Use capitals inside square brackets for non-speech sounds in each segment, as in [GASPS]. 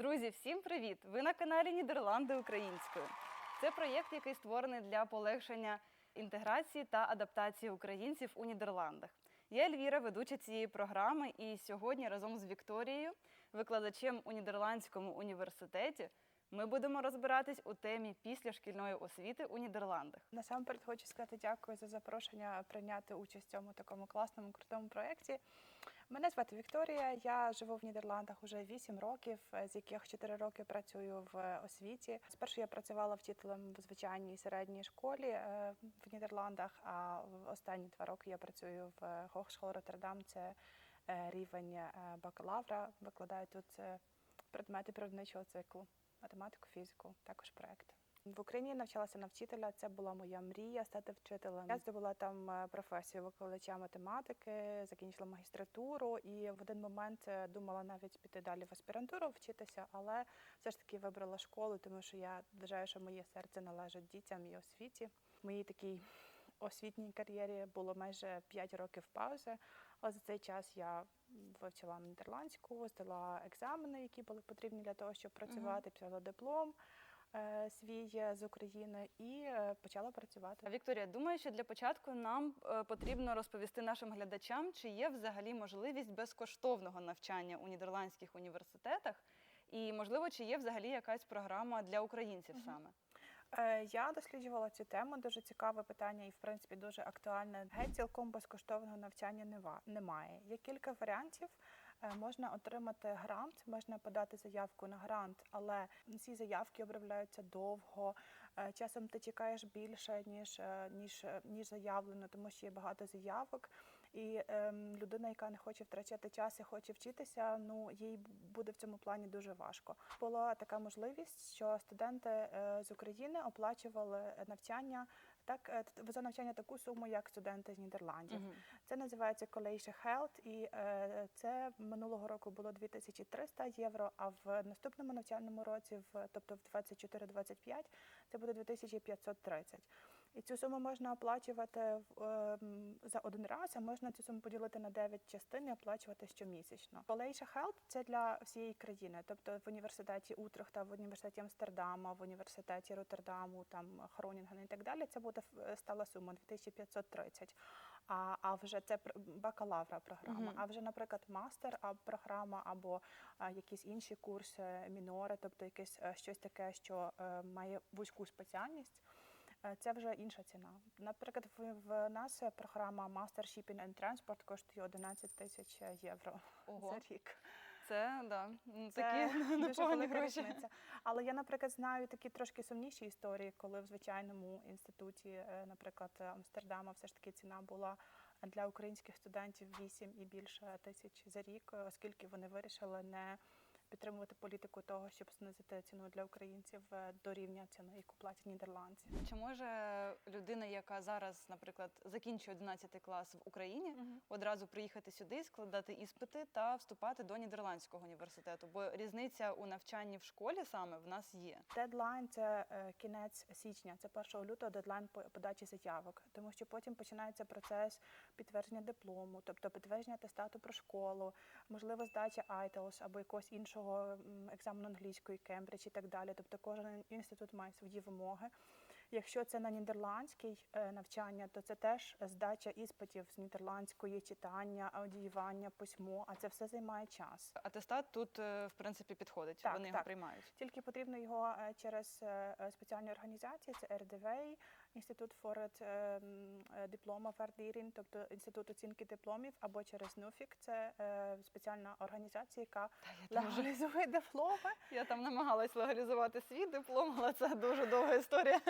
Друзі, всім привіт! Ви на каналі Нідерланди українською. Це проєкт, який створений для полегшення інтеграції та адаптації українців у Нідерландах. Я Ельвіра, ведуча цієї програми, і сьогодні разом з Вікторією, викладачем у Нідерландському університеті, ми будемо розбиратись у темі післяшкільної освіти у Нідерландах. Насамперед хочу сказати дякую за запрошення прийняти участь в цьому такому класному крутому проєкті. Мене звати Вікторія. Я живу в Нідерландах уже 8 років, з яких 4 роки працюю в освіті. Спершу я працювала вчителем в звичайній середній школі е, в Нідерландах. А в останні два роки я працюю в Hogeschool Роттердам. Це е, рівень е, бакалавра. Викладаю тут предмети природничого циклу математику, фізику, також проекти. В Україні навчалася на вчителя. Це була моя мрія стати вчителем. Я здобула там е, професію викладача математики, закінчила магістратуру і в один момент е, думала навіть піти далі в аспірантуру вчитися, але все ж таки вибрала школу, тому що я вважаю, що моє серце належить дітям і освіті. В моїй такій освітній кар'єрі було майже 5 років паузи, але за цей час я вивчила нідерландську, здала екзамени, які були потрібні для того, щоб працювати, писала диплом свій е, з України і е, почала працювати. Вікторія, думаю, що для початку нам е, потрібно розповісти нашим глядачам, чи є взагалі можливість безкоштовного навчання у нідерландських університетах, і можливо, чи є взагалі якась програма для українців саме. Е, Я досліджувала цю тему. Дуже цікаве питання і, в принципі, дуже актуальне. Геть цілком безкоштовного навчання немає. Є кілька варіантів. Е, Можна отримати грант, можна подати заявку на грант, але ці заявки обробляються довго. Е, Часом ти чекаєш більше ніж е, ніж ніж заявлено, тому що є багато заявок. І ем, людина, яка не хоче втрачати час і хоче вчитися, ну їй буде в цьому плані дуже важко. Була така можливість, що студенти з України оплачували навчання так е, за навчання таку суму, як студенти з Нідерландів. Мгм. Це називається College Health, і е, це минулого року було 2300 євро. А в наступному навчальному році, в тобто в 24-25, це буде 2530. І цю суму можна оплачувати ем, за один раз, а можна цю суму поділити на 9 частин і оплачувати щомісячно. College Health – це для всієї країни, тобто в університеті Утрехта, в університеті Амстердама, в університеті Роттердаму, там Хронінгена і так далі. Це буде е, стала сума 2530. А, а вже це бакалавра програма. Мгм. А вже, наприклад, мастер програма або а, якісь інші курси, мінори, тобто якесь е, щось таке, що е, має вузьку спеціальність. Е, Це вже інша ціна. Наприклад, в, нас програма Master Shipping and Transport коштує 11 тисяч євро Ого. за рік. Це да Це такі дуже [LAUGHS] велика різниця. Але я, наприклад, знаю такі трошки сумніші історії, коли в звичайному інституті, е, наприклад, Амстердама, все ж таки ціна була для українських студентів 8 і більше тисяч за рік, оскільки вони вирішили не підтримувати політику того, щоб знизити ціну для українців е, до рівня ціни, яку платять нідерландці. Чи може людина, яка зараз, наприклад, закінчує 11 клас в Україні, Мгм. одразу приїхати сюди, складати іспити та вступати до нідерландського університету? Бо різниця у навчанні в школі саме в нас є. Дедлайн це е, кінець січня, це 1 лютого дедлайн по подачі заявок, тому що потім починається процес підтвердження диплому, тобто підтвердження атестату про школу, можливо, здача IELTS або якогось іншого м, екзамену англійської, Кембридж і так далі. Тобто кожен інститут має свої вимоги. Якщо це на нідерландський е, навчання, то це теж здача іспитів з нідерландської, читання, аудіювання, письмо, а це все займає час. Атестат тут, е, в принципі, підходить. Так, Вони його приймають. Тільки потрібно його е, через спеціальні організації, це РДВ, Інститут форет диплома Вардірін, тобто інститут оцінки дипломів, або через НУФІК, це е, спеціальна організація, яка я там вже- легалізує дипломи. Я там намагалась легалізувати свій диплом, але це дуже довга історія.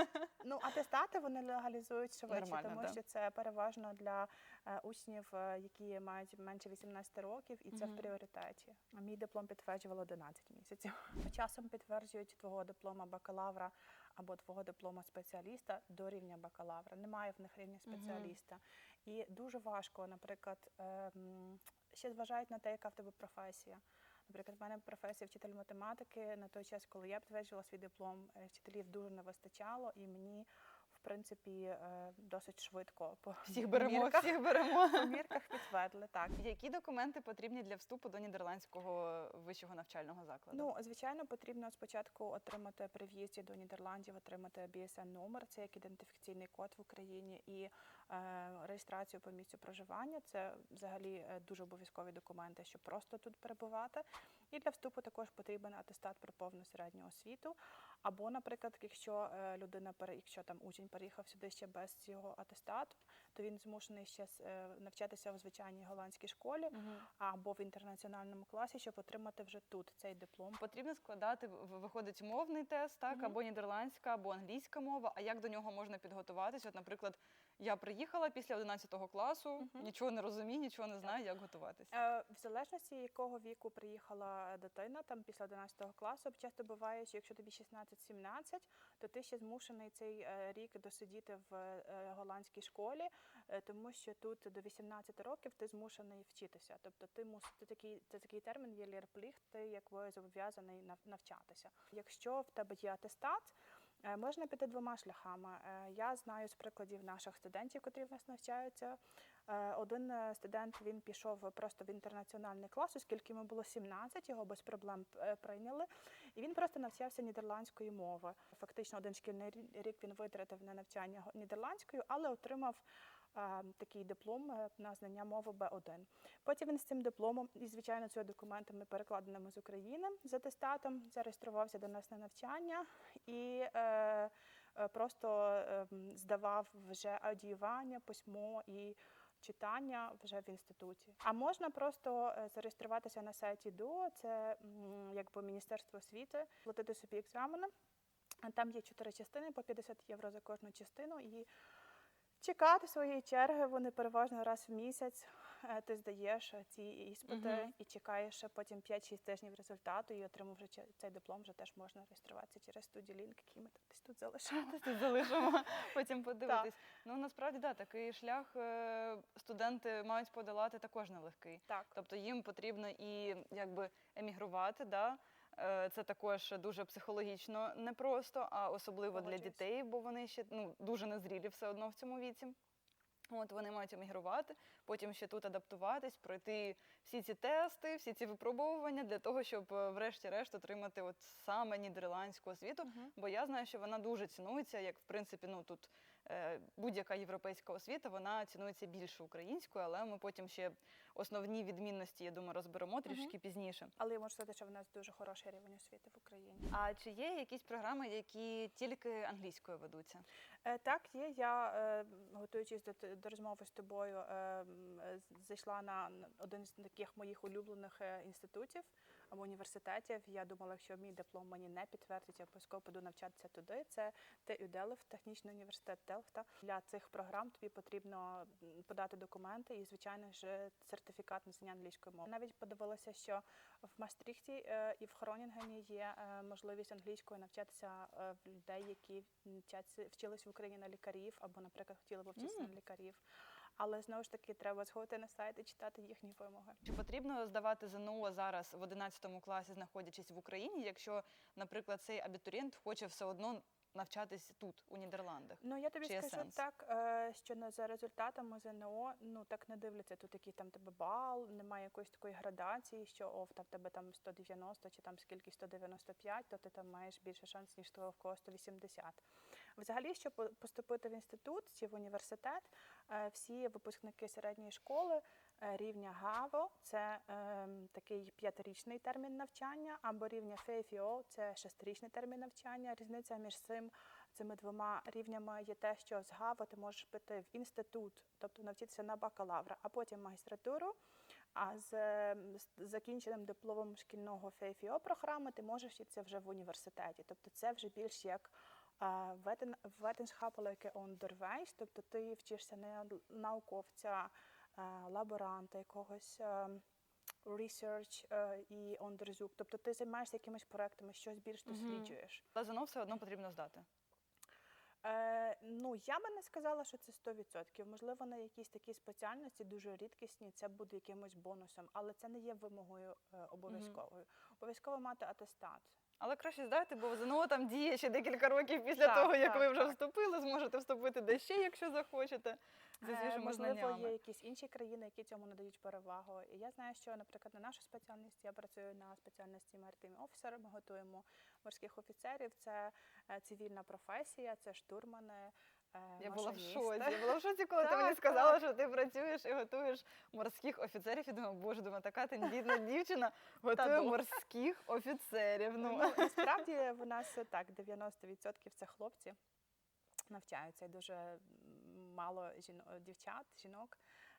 Ну, атестати вони легалізують швидше, Нормально, тому да. що це переважно для е, учнів, е, які мають менше 18 років, і це в пріоритеті. Мій диплом підтверджувало 11 місяців. Часом підтверджують твого диплома бакалавра або твого диплома спеціаліста до рівня бакалавра. Немає в них рівня спеціаліста. І дуже важко, наприклад, ем, ще зважають на те, яка в тебе професія. Наприклад, в мене професія вчитель математики. На той час, коли я підтверджувала свій диплом, е, вчителів дуже не вистачало, і мені принципі е, досить швидко по [LAUGHS] Всіх беремо, мірках, всіх беремо. [LAUGHS] по мірках підтвердили. Так. Які документи потрібні для вступу до нідерландського вищого навчального закладу? Ну, звичайно, потрібно спочатку отримати при в'їзді до Нідерландів, отримати BSN номер, це як ідентифікаційний код в Україні, і е, реєстрацію по місцю проживання. Це взагалі е, дуже обов'язкові документи, щоб просто тут перебувати. І для вступу також потрібен атестат про повну середню освіту. Або, наприклад, якщо е, людина якщо там учень переїхав сюди ще без цього атестату, то він змушений ще е, навчатися в звичайній голландській школі Мгм. або в інтернаціональному класі, щоб отримати вже тут цей диплом. Потрібно складати виходить мовний тест, так Мгм. або нідерландська, або англійська мова. А як до нього можна підготуватися? От, наприклад, я приїхала після 11 класу, Мгм. нічого не розумію, нічого не знаю, як готуватися. Е, В залежності якого віку приїхала дитина, там після 11 класу, часто буває, що якщо тобі 16-17, то ти ще змушений цей е, рік досидіти в е, голландській школі, тому що тут до 18 років ти змушений вчитися. Тобто ти мус ти такий це такий термін є лірпліхт, ти якби зобов'язаний нав- навчатися. Якщо в тебе є атестат. Е, Можна піти двома шляхами. Е, Я знаю з прикладів наших студентів, котрі в нас навчаються. Е, Один студент він пішов просто в інтернаціональний клас, оскільки йому було 17, його без проблем прийняли. І він просто навчався нідерландської мови. Фактично, один шкільний рік він витратив на навчання нідерландською, але отримав такий диплом е, на знання мови Б1. Потім він з цим дипломом і, звичайно, цього документами перекладеними з України з атестатом зареєструвався до нас на навчання і е, е, просто е, здавав вже аудіювання, письмо і читання вже в інституті. А можна просто зареєструватися на сайті ДО, це якби Міністерство освіти, платити собі екзамени. Там є чотири частини по 50 євро за кожну частину і чекати своєї черги. Вони переважно раз в місяць. е, Ти здаєш е, ці іспити Мгм. і чекаєш потім 5-6 тижнів результату і отримав вже че- цей диплом. Вже теж можна реєструватися через студілінк, який ми тут десь тут залишили. Десь тут залишимо, [LAUGHS] потім подивитись. Ну насправді да, такий шлях е, студенти мають подолати також нелегкий. Так. Тобто їм потрібно і якби емігрувати. Да? Е, Це також дуже психологічно непросто, а особливо для дітей, бо вони ще ну, дуже незрілі все одно в цьому віці. От вони мають емігрувати, потім ще тут адаптуватись, пройти всі ці тести, всі ці випробовування для того, щоб е, врешті-решт отримати от саме нідерландську освіту. Мгм. Бо я знаю, що вона дуже цінується, як в принципі, ну тут е, будь-яка європейська освіта, вона цінується більше українською, але ми потім ще основні відмінності, я думаю, розберемо трішки пізніше. Але я можу сказати, що в нас дуже хороший рівень освіти в Україні. А чи є якісь програми, які тільки англійською ведуться? Е, Так, є. Я, е, готуючись до, до розмови з тобою, е, зайшла на один з таких моїх улюблених е, інститутів або університетів. Я думала, якщо мій диплом мені не підтвердить, я обов'язково піду навчатися туди. Це ТЮ Делфт, технічний університет Делфта. Для цих програм тобі потрібно подати документи і, звичайно ж, сертифікат на знання англійської мови. Навіть подивилася, що в Мастріхті е, і в Хронінгені є е, можливість англійською навчатися е, в людей, які вчаться- вчились в Україні на лікарів або, наприклад, хотіли б вчитися Мгм. на лікарів. Але знову ж таки треба сходити на сайт і читати їхні вимоги. Чи потрібно здавати ЗНО зараз в 11 класі, знаходячись в Україні, якщо, наприклад, цей абітурієнт хоче все одно навчатись тут, у Нідерландах? Ну я тобі Чи скажу сенс? так, е, що на за результатами ЗНО ну так не дивляться. Тут який там тебе бал, немає якоїсь такої градації, що о, в та- тебе там 190 чи там скільки 195, то ти там маєш більше шанс, ніж того в кого 180. Взагалі, щоб по- поступити в інститут чи в університет, е, всі випускники середньої школи е, рівня ГАВО це ем, такий п'ятирічний термін навчання, або рівня ФЕФІО це шестирічний термін навчання. Різниця між цим цими двома рівнями є те, що з ГАВО ти можеш піти в інститут, тобто навчитися на бакалавра, а потім магістратуру. А з, ем, з закінченим дипломом шкільного ФЕФІО програми ти можеш вчитися вже в університеті. Тобто це вже більш як wetenschappelijke onderwijs, тобто ти вчишся не науковця, лаборанта, якогось research і onderzoek. Тобто ти займаєшся якимись проектами, щось більш досліджуєш. Але ЗНО все одно потрібно здати. Е, ну, я би не сказала, що це 100%. Можливо, на якісь такі спеціальності дуже рідкісні, це буде якимось бонусом, але це не є вимогою е, обов'язковою. Обов'язково мати атестат. Але краще здати, бо ЗНО там діє ще декілька років після Так, того, як так, ви вже так. вступили, зможете вступити де ще, якщо захочете. За Е, свіжими Можливо, знаннями. є якісь інші країни, які цьому надають перевагу. І я знаю, що, наприклад, на нашу спеціальність я працюю на спеціальності Maritime Officer, Ми готуємо морських офіцерів. Це е, цивільна професія, це штурмани. Е, Я була в шоці. Я була в шоці, коли ти мені сказала, що ти працюєш і готуєш морських офіцерів. І думаю, боже, думаю, така тендітна дівчина [LAUGHS] готує морських офіцерів. Ну, Ну, насправді [LAUGHS] в нас так, 90% це хлопці навчаються і дуже мало дівчат, жінок.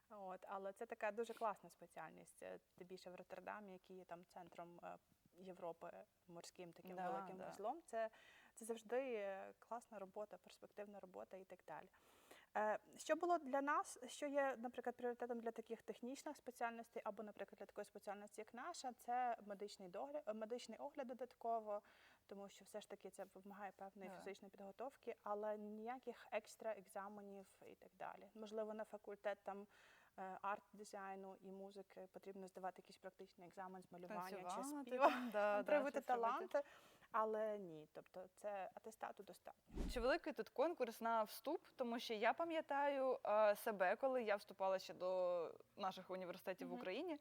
От, але це така дуже класна спеціальність. Е, Тим більше в Роттердамі, який є там центром е, Європи морським таким Да, великим да. вузлом. Це, це завжди класна робота, перспективна робота і так далі. Е, Що було для нас, що є, наприклад, пріоритетом для таких технічних спеціальностей, або, наприклад, для такої спеціальності, як наша, це медичний догляд, медичний огляд додатково, тому що все ж таки це вимагає певної Да. фізичної підготовки, але ніяких екстра екзаменів і так далі. Можливо, на факультет там е, арт-дизайну і музики потрібно здавати якийсь практичний екзамен з малювання чи танцювати співу, там, да, [LAUGHS] да, проявити таланти, але ні. Тобто це атестату достатньо. Чи великий тут конкурс на вступ? Тому що я пам'ятаю е, себе, коли я вступала ще до наших університетів в Україні.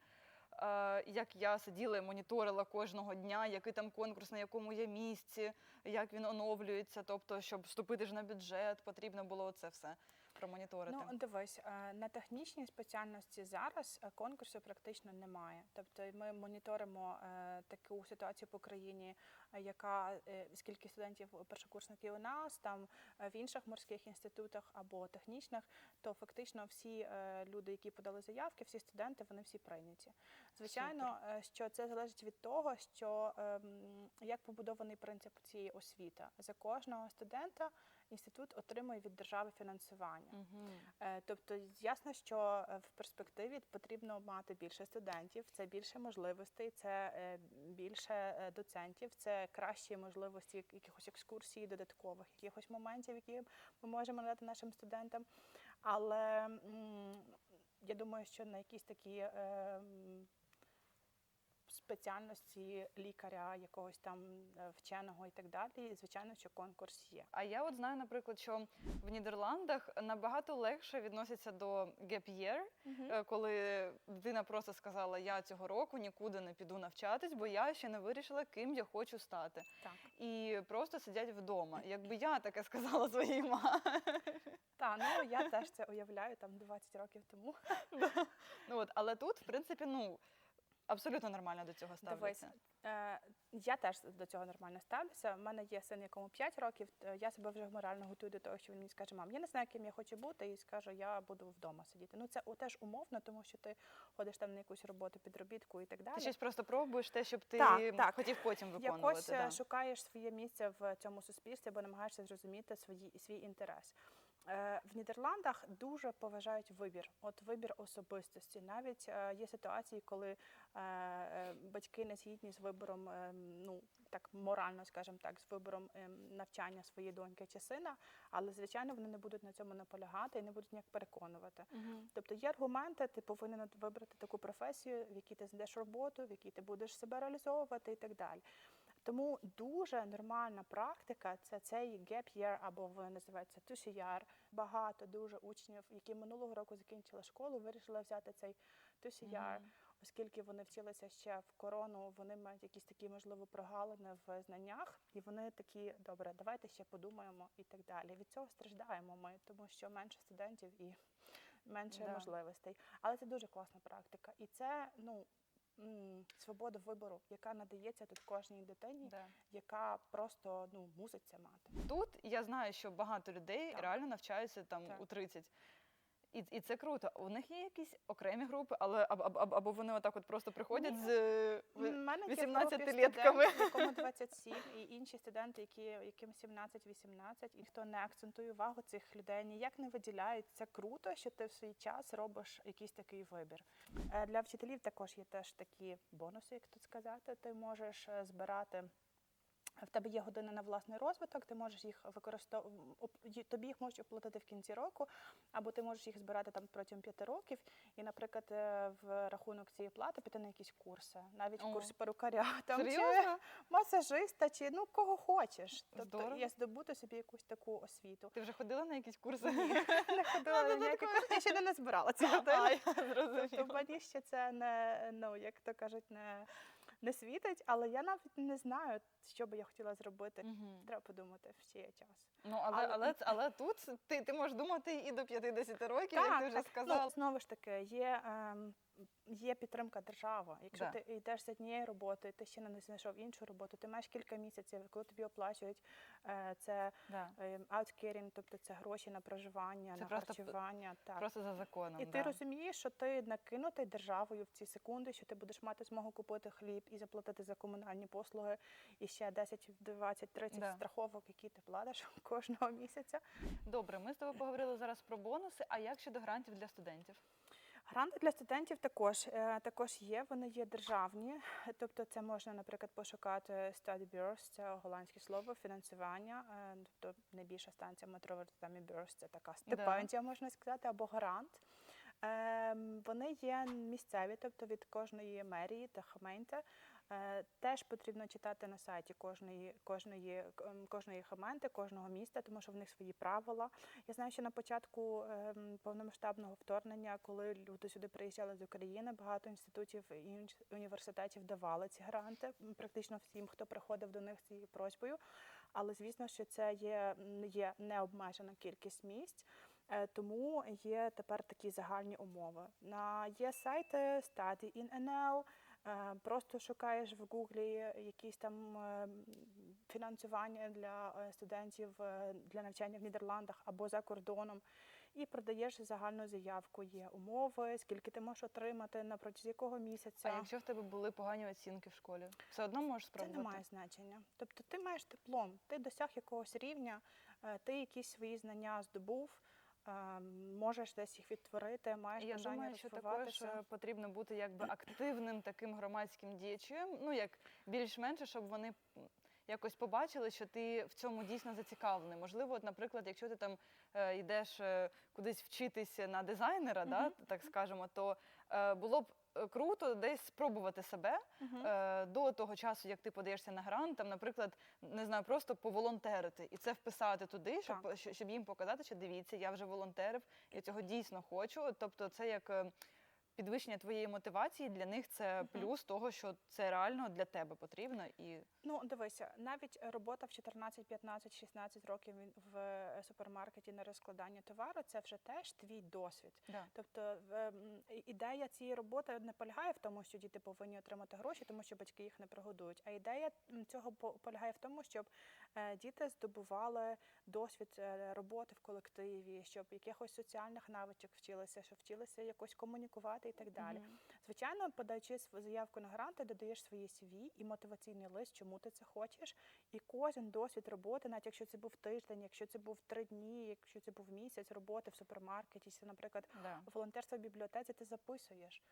е, Як я сиділа і моніторила кожного дня, який там конкурс, на якому є місці, як він оновлюється. Тобто, щоб вступити ж на бюджет, потрібно було це все промоніторити. Ну, дивись, е, на технічній спеціальності зараз е, конкурсу практично немає. Тобто ми моніторимо е, таку ситуацію по країні, яка скільки студентів першокурсників у нас, там в інших морських інститутах або технічних, то фактично всі люди, які подали заявки, всі студенти, вони всі прийняті. Звичайно, е, що це залежить від того, що ем, як побудований принцип цієї освіти. За кожного студента інститут отримує від держави фінансування. Е, Тобто, ясно, що е, в перспективі потрібно мати більше студентів, це більше можливостей, це е, більше доцентів, це кращі можливості якихось екскурсій, додаткових, якихось моментів, які ми можемо надати нашим студентам. Але я думаю, що на якісь такі спеціальності лікаря, якогось там е, вченого і так далі, звичайно, що конкурс є. А я от знаю, наприклад, що в Нідерландах набагато легше відносяться до gap year, е, коли дитина просто сказала, я цього року нікуди не піду навчатись, бо я ще не вирішила, ким я хочу стати. Так. І просто сидять вдома. Якби я таке сказала своїй мамі. Так, ну я теж це уявляю там 20 років тому. [LAUGHS] Ну от, але тут, в принципі, ну абсолютно нормально до цього Дивись, е, я теж до цього нормально ставлюся. У мене є син, якому 5 років. е, Я себе вже морально готую до того, що він мені скаже, мам, я не знаю, ким я хочу бути, і скажу, я буду вдома сидіти. Ну це теж умовно, тому що ти ходиш там на якусь роботу, підробітку і так далі. Ти щось просто пробуєш те, щоб ти Так, так. хотів потім виконувати. Якось е, да. шукаєш своє місце в цьому суспільстві, бо намагаєшся зрозуміти свої, свій інтерес. Е, В Нідерландах дуже поважають вибір, от вибір особистості. Навіть е, є ситуації, коли е, батьки не згідні з вибором, ну так морально, скажімо так, з вибором навчання своєї доньки чи сина, але звичайно вони не будуть на цьому наполягати і не будуть ніяк переконувати. Мгм. Тобто є аргументи, ти повинен вибрати таку професію, в якій ти знайдеш роботу, в якій ти будеш себе реалізовувати і так далі. Тому дуже нормальна практика це цей gap year, або в називається тусіяр. Багато дуже учнів, які минулого року закінчили школу, вирішили взяти цей тусіяр, Мгм. оскільки вони вчилися ще в корону, вони мають якісь такі можливо прогалини в знаннях, і вони такі добре, давайте ще подумаємо і так далі. Від цього страждаємо ми, тому що менше студентів і менше Да. можливостей. Але це дуже класна практика, і це ну. Свобода вибору, яка надається тут кожній дитині, Да. яка просто ну мусить це мати. Тут я знаю, що багато людей Так. реально навчаються там Так. у 30. І, і це круто. У них є якісь окремі групи, але або, або, або вони отак от просто приходять Ні. з е, У ви- мене 18-літками. якому [LAUGHS] 27, і інші студенти, які яким 17-18, і хто не акцентує увагу цих людей, ніяк не виділяють. Це круто, що ти в свій час робиш якийсь такий вибір. Е, Для вчителів також є теж такі бонуси, як тут сказати. Ти можеш е, збирати. В тебе є години на власний розвиток, ти можеш їх використовувати, тобі їх можуть оплатити в кінці року, або ти можеш їх збирати там протягом п'яти років. І, наприклад, е, в рахунок цієї плати піти на якісь курси, навіть О. курси перукаря, [LAUGHS] там чи [LAUGHS] масажиста, чи ну кого хочеш. Тобто Здорово. є здобути собі якусь таку освіту. Ти вже ходила на якісь курси? Не [LAUGHS] ходила на ніякі курси, я ще не назбирала ці години. Тобто мені ще це не, ну, як то кажуть, не, не світить, але я навіть не знаю, що би я хотіла зробити. Угу. Треба подумати, в цей час. Ну, але, Але- але, але тут ти, ти можеш думати і до 50 років, як ти вже сказала. Ну, знову ж таки, є, ем, є підтримка держави. Якщо Да. ти йдеш з однієї роботи, ти ще не знайшов іншу роботу, ти маєш кілька місяців, коли тобі оплачують е, це Да. ауткерінг, тобто це гроші на проживання, Це на просто харчування. Так. Просто за законом. І ти розумієш, що ти накинутий державою в ці секунди, що ти будеш мати змогу купити хліб і заплатити за комунальні послуги, і ще 10, 20, 30 Да. страховок, які ти платиш [LAUGHS] кожного місяця. Добре, ми з тобою поговорили зараз про бонуси. А як щодо грантів для студентів? Гранти для студентів також, е, також є, вони є державні. Тобто це можна, наприклад, пошукати study Bureaus, це голландське слово, фінансування, е, тобто найбільша станція метро Роттердамі burst, це така стипендія, можна сказати, або грант. Ем, Вони є місцеві, тобто від кожної мерії та хменти. Е, Теж потрібно читати на сайті кожної, кожної, ем, кожної хменти, кожного міста, тому що в них свої правила. Я знаю, що на початку ем, повномасштабного вторгнення, коли люди сюди приїжджали з України, багато інститутів і університетів давали ці гранти, практично всім, хто приходив до них з цією просьбою. Але звісно, що це є, є необмежена кількість місць. Е, Тому є тепер такі загальні умови. На є сайти Study in просто шукаєш в Гуглі якісь там е, фінансування для е, студентів е, для навчання в Нідерландах або за кордоном. І продаєш загальну заявку. Є умови, скільки ти можеш отримати на протязі якого місяця. А якщо в тебе були погані оцінки в школі, все одно можеш Це не має значення. Тобто ти маєш диплом, ти досяг якогось рівня, е, ти якісь свої знання здобув, е, можеш десь їх відтворити, маєш Я бажання думаю, що також розвиватися. е, потрібно бути якби [CLEARS THROAT] активним таким громадським діячем, ну як більш-менше, щоб вони якось побачили, що ти в цьому дійсно зацікавлений. Можливо, от, наприклад, якщо ти там е, йдеш е, кудись вчитися на дизайнера, да, так скажемо, то е, було б круто десь спробувати себе е, до того часу, як ти подаєшся на грант, там, наприклад, не знаю, просто поволонтерити і це вписати туди, щоб, щ- щоб їм показати, що дивіться, я вже волонтерив, я цього дійсно хочу. Тобто, це як е, підвищення твоєї мотивації для них це плюс того, що це реально для тебе потрібно. І Ну, дивися, навіть робота в 14, 15, 16 років в е, супермаркеті на розкладання товару це вже теж твій досвід. да. Тобто в- м, і- ідея цієї роботи не полягає в тому, що діти повинні отримати гроші, тому що батьки їх не прогодують. А ідея цього по- полягає в тому, щоб е, діти здобували досвід е, роботи в колективі, щоб якихось соціальних навичок вчилися, щоб вчилися якось комунікувати і так далі. Мгм. Звичайно, подаючи заявку на грант, ти додаєш своє CV і мотиваційний лист, чому ти це хочеш. І кожен досвід роботи, навіть якщо це був тиждень, якщо це був три дні, якщо це був місяць роботи в супермаркеті, чи, наприклад, yeah. волонтерство в бібліотеці, ти записуєш.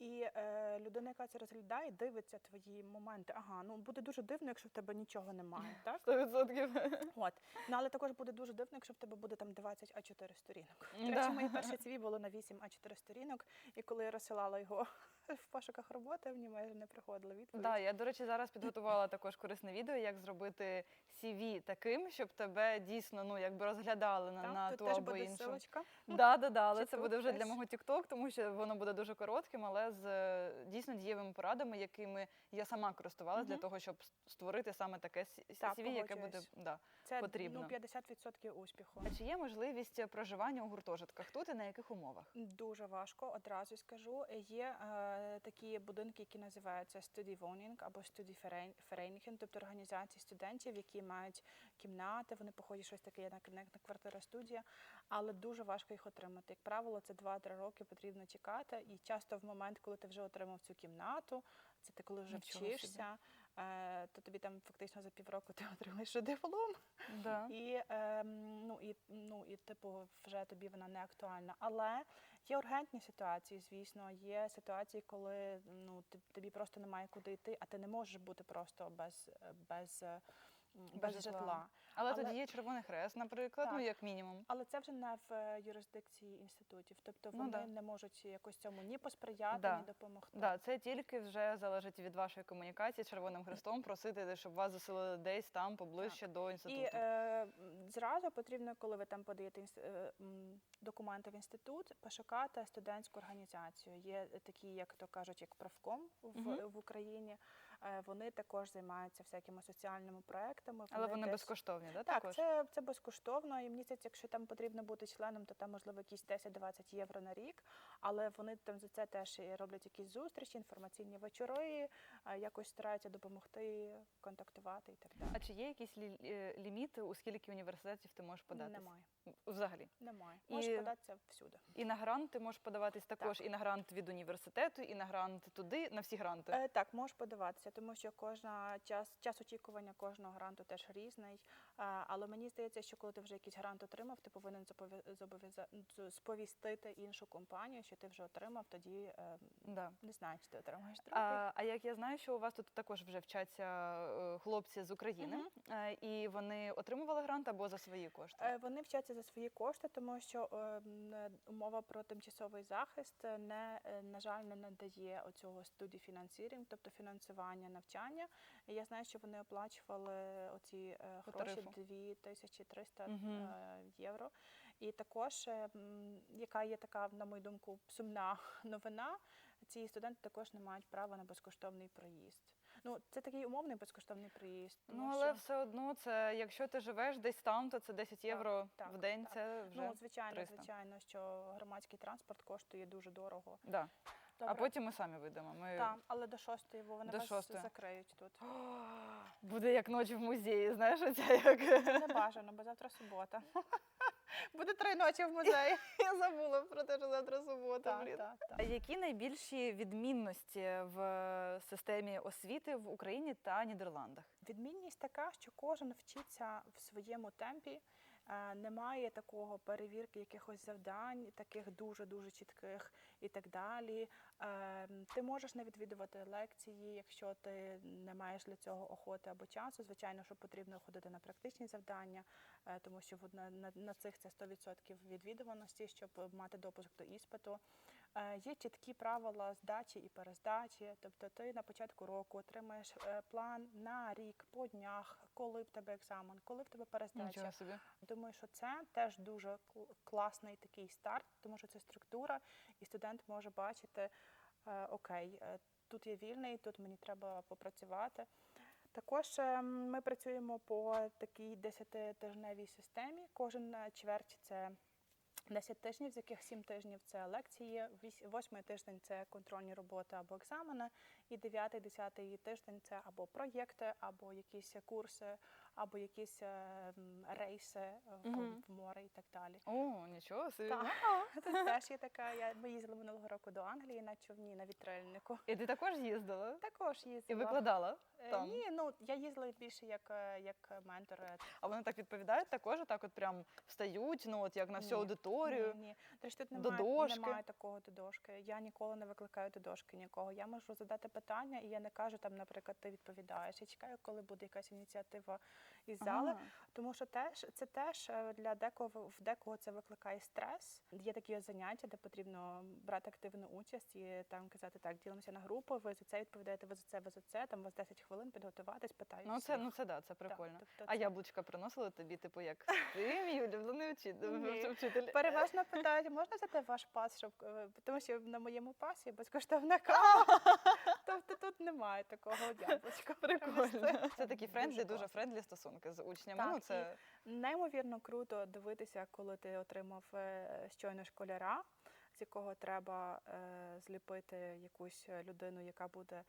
І е, людина, яка це розглядає, дивиться твої моменти. Ага, ну буде дуже дивно, якщо в тебе нічого немає, [LAUGHS] так? 100%. От. Ну, але також буде дуже дивно, якщо в тебе буде там 20 А4 сторінок. До речі, моє перше CV було на 8 А4 сторінок, і коли я розсилала його [LAUGHS] в пошуках роботи, мені майже не приходила відповідь. Да, я, до речі, зараз підготувала також корисне відео, як зробити CV таким, щоб тебе дійсно ну якби розглядали на, Так, на ту або буде іншу. ссылочка. Да, да, да, але Чи це буде вже для мого TikTok, тому що воно буде дуже коротким, але з дійсно дієвими порадами, якими я сама користувалася для того, щоб створити саме таке Так, CV, яке буде да. Це потрібно. ну, 50% успіху. А чи є можливість проживання у гуртожитках тут і на яких умовах? Дуже важко, одразу скажу. Є е, такі будинки, які називаються Studiewoning або Studievereniging, тобто організації студентів, які мають кімнати, вони походять щось таке як на, квартира студія, але дуже важко їх отримати. Як правило, це 2-3 роки потрібно чекати, і часто в момент, коли ти вже отримав цю кімнату, це ти коли вже Нічого вчишся. е, то тобі там фактично за півроку ти [LAUGHS] отримаєш диплом. Да. І, ем, ну, і, ну, і типу, вже тобі вона не актуальна. Але є ургентні ситуації, звісно. Є ситуації, коли ну, тобі просто немає куди йти, а ти не можеш бути просто без, без, е, без, житла. Але, Але- тоді є Червоний Хрест, наприклад, ну як мінімум. Але це вже не в е, юрисдикції інститутів. Тобто Ну, вони да. не можуть якось цьому ні посприяти, Да. ні допомогти. Да, це тільки вже залежить від вашої комунікації з Червоним Хрестом, [LAUGHS] просити, щоб вас заселили десь там поближче до інституту. І е, зразу потрібно, коли ви там подаєте інс- е, м, документи в інститут, пошукати студентську організацію. Є такі, як то кажуть, як правком в, Мгм. в Україні. Е, вони також займаються всякими соціальними проектами. Але вони десь- безкоштовні, да, Так, також? це, це безкоштовно. І здається, якщо там потрібно бути членом, то там можливо якісь 10-20 євро на рік. Але вони там за це теж і роблять якісь зустрічі, інформаційні вечори, е, якось стараються допомогти, контактувати і так далі. А чи є якісь лі- е, ліміти, у скільки університетів ти можеш податися? Немає. Взагалі. Немає. І- Можеш податися всюди. І на грант ти можеш подаватись також, і на грант від університету, і на грант туди, на всі гранти. Е, так, можеш подаватися, тому що кожна час, час очікування кожного гранту теж різний. Але мені здається, що коли ти вже якийсь грант отримав, ти повинен сповістити іншу компанію, що ти вже отримав, тоді е, Да. не знаю, чи ти отримаєш. А, а як я знаю, що у вас тут також вже вчаться е, хлопці з України, е, і вони отримували грант або за свої кошти? Вони вчаться за свої кошти, тому що умова про тимчасовий захист не на жаль не надає оцього студії фінансірінг, тобто фінансування навчання. І я знаю, що вони оплачували оці е, гроші тарифу. 2300 Мгм. е, євро. І також, е, яка є така, на мою думку, сумна [LAUGHS] новина, ці студенти також не мають права на безкоштовний проїзд. Ну, це такий умовний безкоштовний проїзд. тому Ну, але що- все одно, це якщо ти живеш десь там, то це 10 євро так, в день. так. Це вже Ну, звичайно, 300. звичайно, що громадський транспорт коштує дуже дорого. да. А потім ми самі вийдемо. Ми... Так, але до шостої, бо вони До вас шостої. закриють тут. [GASPS] Буде як ночі в музеї, знаєш, оця як. Не бажано, бо завтра субота. [LAUGHS] Буде три ночі в музеї. [LAUGHS] Я забула про те, що завтра субота. Так, блін. так, так. А Які найбільші відмінності в системі освіти в Україні та Нідерландах? Відмінність така, що кожен вчиться в своєму темпі. Немає такого перевірки якихось завдань, таких дуже дуже чітких і так далі. Е, Ти можеш не відвідувати лекції, якщо ти не маєш для цього охоти або часу. Звичайно, що потрібно ходити на практичні завдання, е, тому що на, на цих це 100% відвідуваності, щоб мати допуск до іспиту. Е, Є чіткі правила здачі і перездачі. Тобто ти на початку року отримаєш е, план на рік по днях, коли в тебе екзамен, коли в тебе перездача. Собі. Думаю, що це теж дуже класний такий старт, тому що це структура, і студент може бачити, е, окей, тут я вільний, тут мені треба попрацювати. Також ми працюємо по такій 10-тижневій системі. Кожен чверть це 10 тижнів, з яких 7 тижнів це лекції, 8 тиждень це контрольні роботи або екзамени, і 9-10 тиждень це або проєкти, або якісь курси, або якісь е, рейси е, в, море і так далі. О, нічого собі. Так, [LAUGHS] Тут теж є така. Я, ми їздили минулого року до Англії на човні на вітрильнику. І ти також їздила? Також їздила. І викладала Е, там? Ні, ну я їздила більше як, як ментор. А вони так відповідають також, так от прям встають, ну от як на всю Ні, аудиторію. Ні, ні. До речі, тут До немає, дошки. немає такого до дошки. Я ніколи не викликаю до дошки нікого. Я можу задати питання, і я не кажу там, наприклад, ти відповідаєш. Я чекаю, коли буде якась ініціатива із зали. Ага. Тому що теж це теж е, для декого в декого це викликає стрес. Є такі заняття, де потрібно брати активну участь і там казати так, ділимося на групи. Ви за це відповідаєте, ви за це, ви за це. Там у вас 10 хвилин підготуватись, питаю. Ну це ну це да, це Так, прикольно. тобто А це- яблучка приносили тобі, типу, як ти мій улюблений вчитель. Переважно питають, можна взяти ваш пас, щоб е, тому що на моєму пасі безкоштовна [LAUGHS] кава. Немає такого [LAUGHS] яблучка. Прикольно. Це такі френдлі, дуже френдлі стосунки з учнями. Так, ну і це Неймовірно круто дивитися, коли ти отримав е, щойно школяра, з якого треба е, зліпити якусь людину, яка буде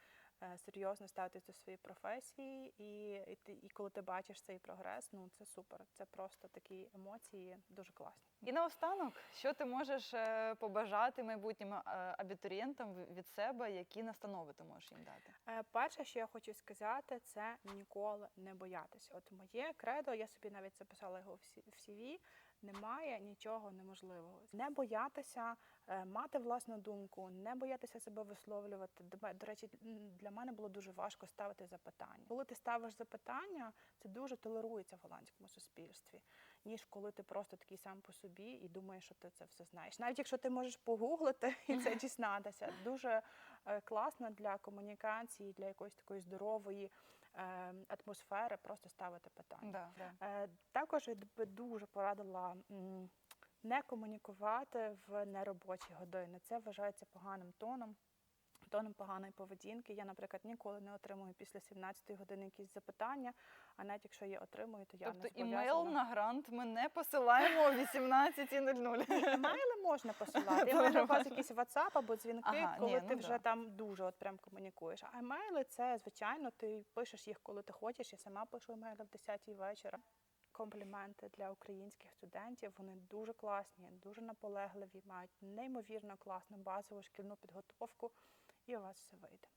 серйозно ставитись до своєї професії, і, і, ти, і коли ти бачиш цей прогрес, ну це супер. Це просто такі емоції дуже класні. І наостанок, що ти можеш е, побажати майбутнім е, абітурієнтам від себе, які настанови ти можеш їм дати? Е, Перше, що я хочу сказати, це ніколи не боятися. От моє кредо, я собі навіть записала його в CV, немає нічого неможливого. Не боятися е, мати власну думку, не боятися себе висловлювати. До речі, для мене було дуже важко ставити запитання. Коли ти ставиш запитання, це дуже толерується в голландському суспільстві, ніж коли ти просто такий сам по собі і думаєш, що ти це все знаєш. Навіть якщо ти можеш погуглити [LAUGHS] і це дізнатися, дуже е, класно для комунікації, для якоїсь такої здорової атмосфери, просто ставити питання. Да, да. Е, Також я би дуже порадила не комунікувати в неробочі години. Це вважається поганим тоном. Тоном поганої поведінки. Я, наприклад, ніколи не отримую після 17 години якісь запитання, а навіть якщо я отримую, то я Тобто не імейл зобов'язана. на грант ми не посилаємо о 18.00. Емейли можна посилати. [LAUGHS] Я маю на увазі якийсь WhatsApp або дзвінки, Ага, коли ні, ти ну вже да. там дуже от прям комунікуєш. А емейли це звичайно, ти пишеш їх, коли ти хочеш. Я сама пишу емейли в 10 вечора. Компліменти для українських студентів. Вони дуже класні, дуже наполегливі, мають неймовірно класну базову шкільну підготовку, і у вас все вийде.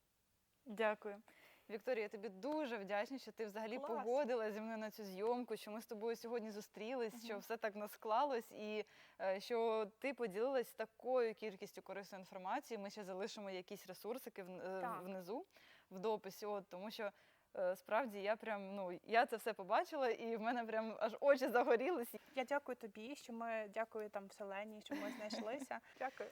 Дякую. Вікторія, я тобі дуже вдячна, що ти взагалі Клас. погодилась зі мною на цю зйомку, що ми з тобою сьогодні зустрілись, що все так нас склалось, і е, що ти поділилась такою кількістю корисної інформації. Ми ще залишимо якісь ресурсики в- е, внизу в дописі. От тому що е, справді я прям ну я це все побачила, і в мене прям аж очі загорілись. Я дякую тобі, що ми дякую там Вселеній, що ми знайшлися. [LAUGHS] Дякую.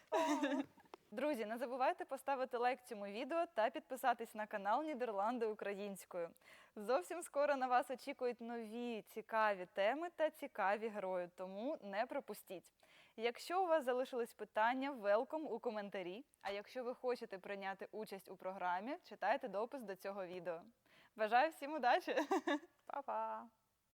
Друзі, не забувайте поставити лайк цьому відео та підписатись на канал Нідерланди українською. Зовсім скоро на вас очікують нові цікаві теми та цікаві герої, тому не пропустіть. Якщо у вас залишились питання, велком у коментарі. А якщо ви хочете прийняти участь у програмі, читайте допис до цього відео. Бажаю всім удачі! [LAUGHS] Па-па!